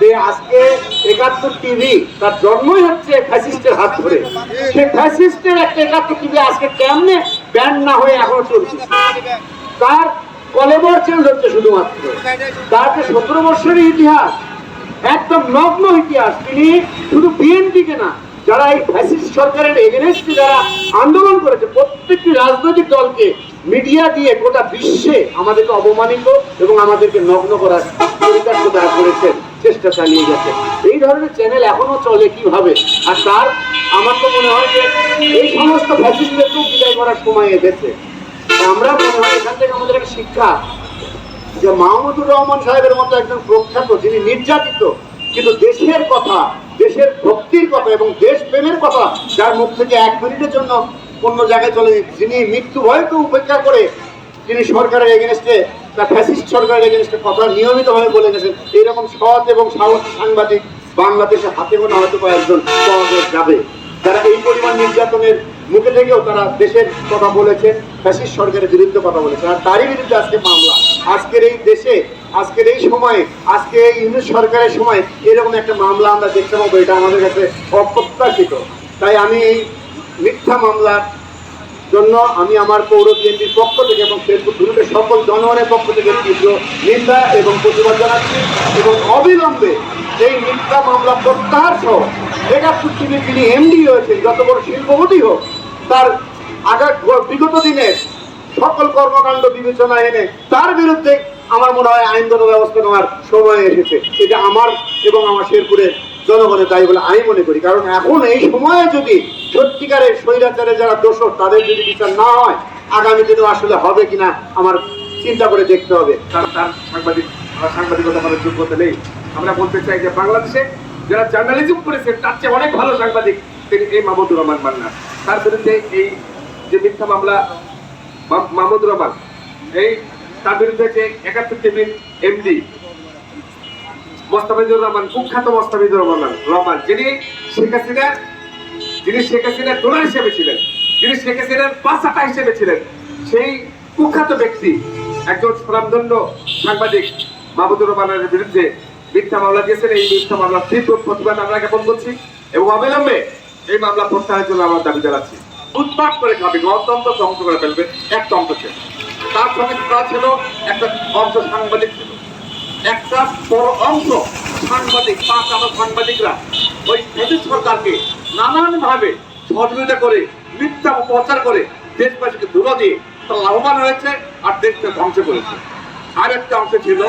যে আজকে একাত্তর টিভি তার জন্মই হচ্ছে ফ্যাসিস্টের হাত ধরে। সে ফ্যাসিস্টের একটা একাত্তর টিভি আজকে কেমনে ব্যান না হয়ে এখনও চলছে? তার কলেবর চেঞ্জ হচ্ছে শুধুমাত্র। তার যে সতেরো বছরের ইতিহাস, একদম নগ্ন ইতিহাস, তিনি শুধু বিএনপিকে না, যারা এই ফ্যাসিস্ট সরকারের যারা আন্দোলন করেছে, প্রত্যেকটি রাজনৈতিক দলকে মিডিয়া দিয়ে গোটা বিশ্বে আমাদেরকে অপমানিত এবং আমাদেরকে নগ্ন করার তারা করেছেন। চেষ্টা চালিয়ে গেছে। এই ধরনের চ্যানেল এখনও চলে কীভাবে? আর তার, আমার তো মনে হয় যে এই সমস্ত ফ্যাসিস্টদেরকেও বিদায় করার সময় এসেছে। আমরা মনে হয় এখান থেকে আমাদের একটা শিক্ষা যে মাহমুদুর রহমান সাহেবের মতো একজন প্রখ্যাত, যিনি নির্যাতিত, কিন্তু দেশের কথা, দেশের ভক্তির কথা এবং দেশপ্রেমের কথা যার মুখ থেকে এক মিনিটের জন্য অন্য জায়গায় চলে যিনি মৃত্যু ভয়কে উপেক্ষা করে তিনি সরকারের এগেনস্টে তার ফ্যাসিস্ট সরকারের এগেনস্টে কথা নিয়মিতভাবে বলে গেছেন। এইরকম সৎ এবং সাহসী সাংবাদিক বাংলাদেশে হাতে গোনা হয়তো কয়েকজন পাওয়া যাবে। যারা এই পরিমাণ নির্যাতনের মুখে থেকেও তারা দেশের কথা বলেছেন, ফ্যাসিস্ট সরকারের বিরুদ্ধে কথা বলেছেন। আর তারই বিরুদ্ধে আজকে মামলা। আজকের এই দেশে, আজকের এই সময়ে, আজকে এই ইউনিট সরকারের সময় এরকম একটা মামলা আমরা দেখতে পাবো, এটা আমাদের কাছে অপ্রত্যাশিত। তাই আমি এই মিথ্যা মামলার জন্য আমি আমার পৌর বিএনপির পক্ষ থেকে এবং ফেসবুক সকল জনগণের পক্ষ থেকে তীব্র নিন্দা এবং প্রতিবাদ জানাচ্ছি এবং অবিলম্বে এই মিথ্যা মামলা প্রত্যাহার সহ একাত্তর টিভি তিনি এমডি হয়েছেন, যত বড় শিল্পপতি হোক, তার আগা বিগত দিনের সকল কর্মকাণ্ড বিবেচনা এনে তার বিরুদ্ধে আমার মনে হয় আইনগত ব্যবস্থা নেওয়ার সময় এসেছে। এটা আমার এবং আমার শেরপুরের জনগণের দায়ী বলে আমি মনে করি। কারণ এখন এই সময়ে যদি সত্যিকারের স্বৈরাচারে যারা দোষর, তাদের যদি বিচার না হয়, আগামী দিনে আসলে হবে কিনা আমার চিন্তা করে দেখতে হবে। তার তার সাংবাদিক সাংবাদিকতা করার যোগ্যতা নেই। আমরা বলতে চাই যে বাংলাদেশে যারা জার্নালিজম করেছেন তার চেয়ে অনেক ভালো সাংবাদিক তিনি এই মাহমুদুর রহমান মান্না। তার বিরুদ্ধে এই যে মিথ্যা মামলা মাহমুদুর রহমান, এই তার বিরুদ্ধে যে একাত্তর টিভির এমডি মোস্তাফিজুর রহমান, কুখ্যাত মোস্তাফিজুর রহমান রহমান। যিনি শেখ হাসিনার যিনি শেখ হাসিনার ডোনার হিসেবে ছিলেন, যিনি শেখ হাসিনার পাশাটা হিসেবে ছিলেন, সেই কুখ্যাত ব্যক্তি, একজন সুনামধন্য সাংবাদিক মাহমুদুর রহমানের বিরুদ্ধে মিথ্যা মামলা দিয়েছেন। এই মিথ্যা মামলার তীব্র প্রতিবাদ আমরা জ্ঞাপন করছি এবং অবিলম্বে এই মামলা প্রত্যাহারের জন্য আমরা দাবি জানাচ্ছি। উৎপাদ করে খাবে, গণতন্ত্র ধ্বংস করে ফেলবে, এক তন্ত্রকে তার সঙ্গে ছিল একটা অংশ সাংবাদিক ছিল। একটা বড় অংশ সাংবাদিক, পাঁচ আমার সাংবাদিকরা ওই ব্রিটিশ সরকারকে নানান ভাবে সহযোগিতা করে, মিথ্যা প্রচার করে দেশবাসীকে দূর দিয়ে তারা লাভবান হয়েছে আর দেশকে ধ্বংস করেছে। আর একটা অংশ ছিল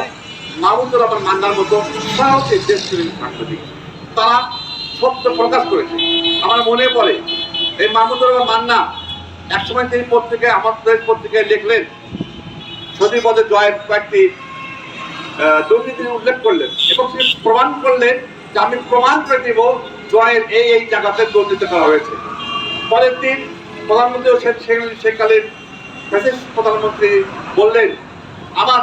মাহমুদুর রহমান মান্নার মতো সাহসী সাংবাদিক। তারা সত্য প্রকাশ করেছে। আমার মনে পড়ে, এই মাহমুদুর রহমান মান্না একসময় তিনি পত্রিকায় আমার দেশ পত্রিকায় লিখলেন সজীব পদে জয়ের কয়েকটি দুর্নীতির উল্লেখ করলেন এবং তিনি প্রমাণ করলেন যে আমি প্রমাণ করে দিব জয়ের এই এই জায়গাতে দুর্নীতি করা হয়েছে। পরের দিন প্রধানমন্ত্রী সেকালীন প্রধানমন্ত্রী বললেন, আমার